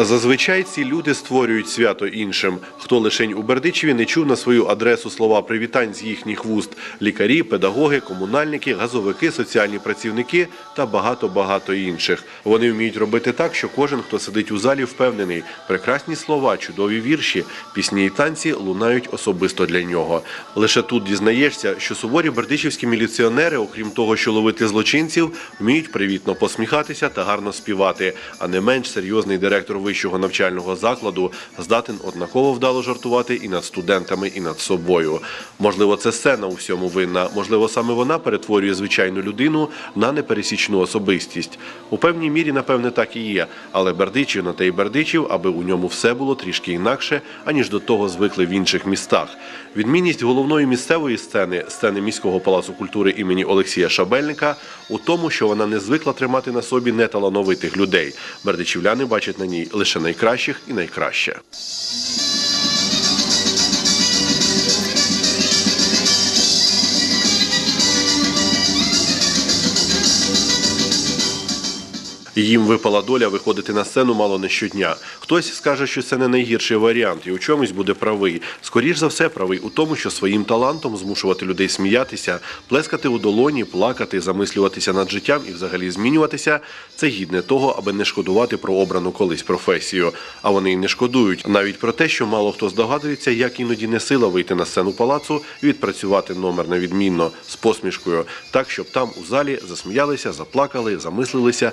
Зазвичай ці люди створюють свято іншим. Хто лишень у Бердичеві не чув на свою адресу слова привітань з їхніх вуст: лікарі, педагоги, комунальники, газовики, соціальні працівники та багато-багато інших. Вони вміють робити так, що кожен, хто сидить у залі, впевнений. Прекрасні слова, чудові вірші, пісні і танці лунають особисто для нього. Лише тут дізнаєшся, що суворі бердичівські міліціонери, окрім того, що ловити злочинців, вміють привітно посміхатися та гарно співати. А не менш серйозний директор вищого навчального закладу здатен однаково вдало жартувати і над студентами, і над собою. Можливо, це сцена у всьому винна. Можливо, саме вона перетворює звичайну людину на непересічну особистість. У певній мірі, напевне, так і є. Але Бердичів на те й Бердичів, аби у ньому все було трішки інакше, аніж до того звикли в інших містах. Відмінність головної місцевої сцени, сцени міського палацу культури імені Олексія Шабельника, у тому, що вона не звикла тримати на собі неталановитих людей. Бердичівляни бачать на ній лише найкращих і найкраще. Їм випала доля виходити на сцену мало не щодня. Хтось скаже, що це не найгірший варіант, і у чомусь буде правий. Скоріш за все, правий у тому, що своїм талантом змушувати людей сміятися, плескати у долоні, плакати, замислюватися над життям і взагалі змінюватися це гідне того, аби не шкодувати про обрану колись професію. А вони й не шкодують навіть про те, що мало хто здогадується, як іноді не сила вийти на сцену палацу і відпрацювати номер на відмінно з посмішкою, так щоб там у залі засміялися, заплакали, замислилися,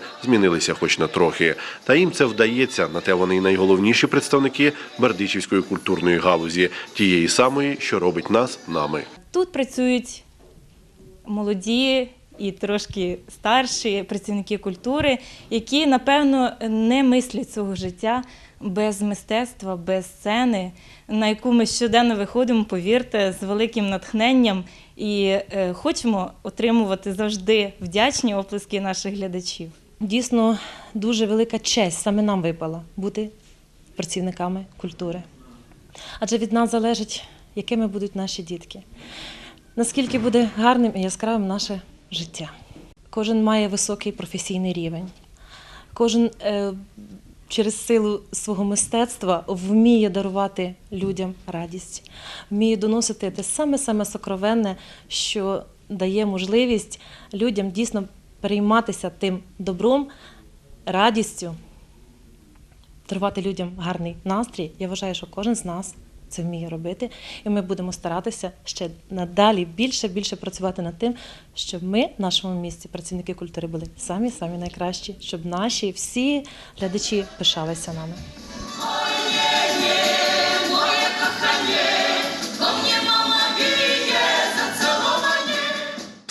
змінилися хоч на трохи. Та їм це вдається. На те вони найголовніші представники бердичівської культурної галузі, тієї самої, що робить нас нами. Тут працюють молоді і трошки старші працівники культури, які, напевно, не мислять свого життя без мистецтва, без сцени, на яку ми щоденно виходимо, повірте, з великим натхненням і е, хочемо отримувати завжди вдячні оплески наших глядачів. Дійсно, дуже велика честь саме нам випала бути працівниками культури. Адже від нас залежить, якими будуть наші дітки, наскільки буде гарним і яскравим наше життя. Кожен має високий професійний рівень, кожен е, через силу свого мистецтва вміє дарувати людям радість, вміє доносити те саме-саме сокровенне, що дає можливість людям дійсно перейматися тим добром, радістю, дарувати людям гарний настрій. Я вважаю, що кожен з нас це вміє робити, і ми будемо старатися ще надалі більше більше працювати над тим, щоб ми в нашому місті, працівники культури, були самі самі найкращі, щоб наші всі глядачі пишалися нами.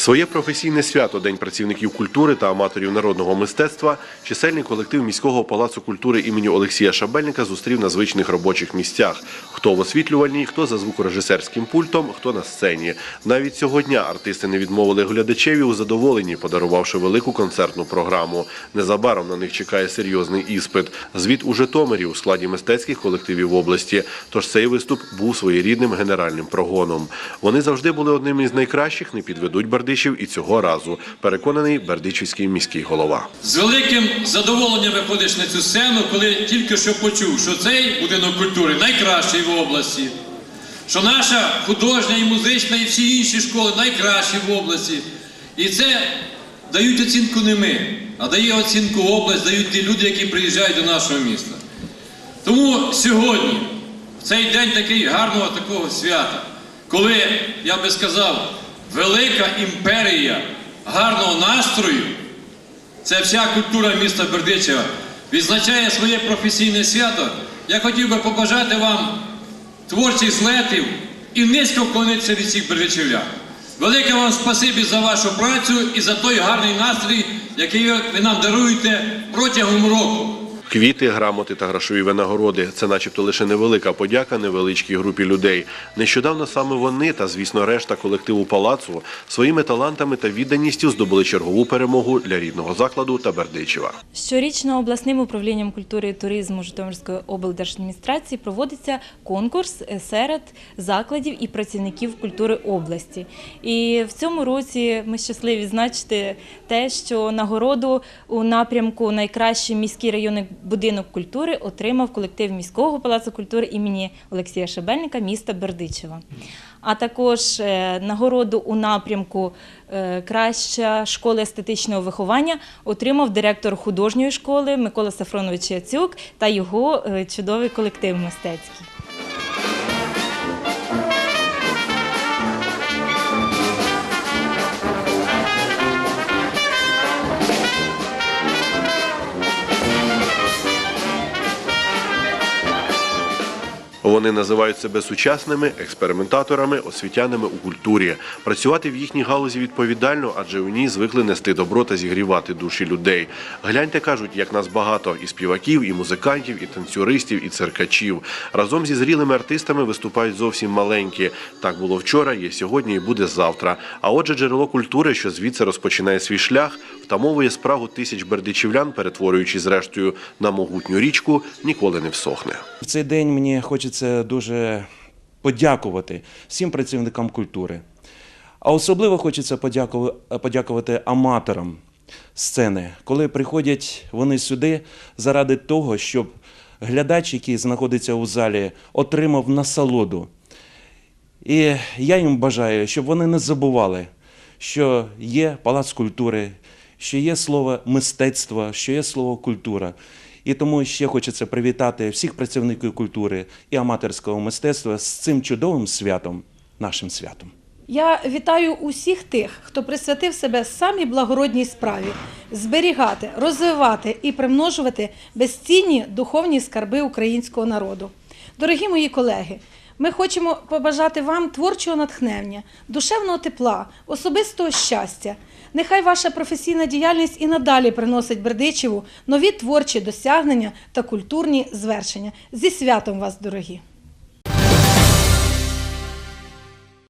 Своє професійне свято День працівників культури та аматорів народного мистецтва чисельний колектив міського палацу культури імені Олексія Шабельника зустрів на звичних робочих місцях. Хто в освітлювальній, хто за звукорежисерським пультом, хто на сцені. Навіть цього дня артисти не відмовили глядачеві у задоволенні, подарувавши велику концертну програму. Незабаром на них чекає серйозний іспит. Звіт у Житомирі у складі мистецьких колективів області. Тож цей виступ був своєрідним генеральним прогоном. Вони завжди були одним із найкращих, не підведуть Бердичів і цього разу. Переконаний бердичівський міський голова. З великим задоволенням виходиш на цю сцену, коли тільки що почув, що цей будинок культури найкращий в області, що наша художня і музична, і всі інші школи найкращі в області. І це дають оцінку не ми, а дає оцінку область, дають ті люди, які приїжджають до нашого міста. Тому сьогодні, в цей день такий гарного такого свята, коли, я би сказав, велика імперія гарного настрою, це вся культура міста Бердичева відзначає своє професійне свято. Я хотів би побажати вам творчих злетів і низько вклонитися від всіх бердичевлян. Велике вам спасибі за вашу працю і за той гарний настрій, який ви нам даруєте протягом року. Квіти, грамоти та грошові винагороди це, начебто, лише невелика подяка невеличкій групі людей. Нещодавно саме вони та, звісно, решта колективу палацу своїми талантами та відданістю здобули чергову перемогу для рідного закладу та Бердичева. Щорічно обласним управлінням культури і туризму Житомирської облдержадміністрації проводиться конкурс серед закладів і працівників культури області. І в цьому році ми щасливі відзначити те, що нагороду у напрямку найкращий міський районний будинок культури отримав колектив міського палацу культури імені Олексія Шебельника міста Бердичева. А також е, нагороду у напрямку е, Краща школа естетичного виховання отримав директор художньої школи Микола Сафронович Яцюк та його е, чудовий колектив мистецький. Вони називають себе сучасними експериментаторами, освітянами у культурі. Працювати в їхній галузі відповідально, адже у ній звикли нести добро та зігрівати душі людей. Гляньте, кажуть, як нас багато і співаків, і музикантів, і танцюристів, і циркачів. Разом зі зрілими артистами виступають зовсім маленькі. Так було вчора, є сьогодні і буде завтра. А отже, джерело культури, що звідси розпочинає свій шлях, втамовує спрагу тисяч бердичівлян, перетворюючи зрештою на могутню річку, ніколи не всохне. В цей день мені хочеться дуже подякувати всім працівникам культури. А особливо хочеться подякувати аматорам сцени, коли приходять вони сюди заради того, щоб глядач, який знаходиться у залі, отримав насолоду. І я їм бажаю, щоб вони не забували, що є палац культури, що є слово мистецтво, що є слово культура. І тому ще хочеться привітати всіх працівників культури і аматорського мистецтва з цим чудовим святом, нашим святом. Я вітаю усіх тих, хто присвятив себе самій благородній справі зберігати, розвивати і примножувати безцінні духовні скарби українського народу. Дорогі мої колеги, ми хочемо побажати вам творчого натхнення, душевного тепла, особистого щастя. Нехай ваша професійна діяльність і надалі приносить Бердичеву нові творчі досягнення та культурні звершення. Зі святом вас, дорогі!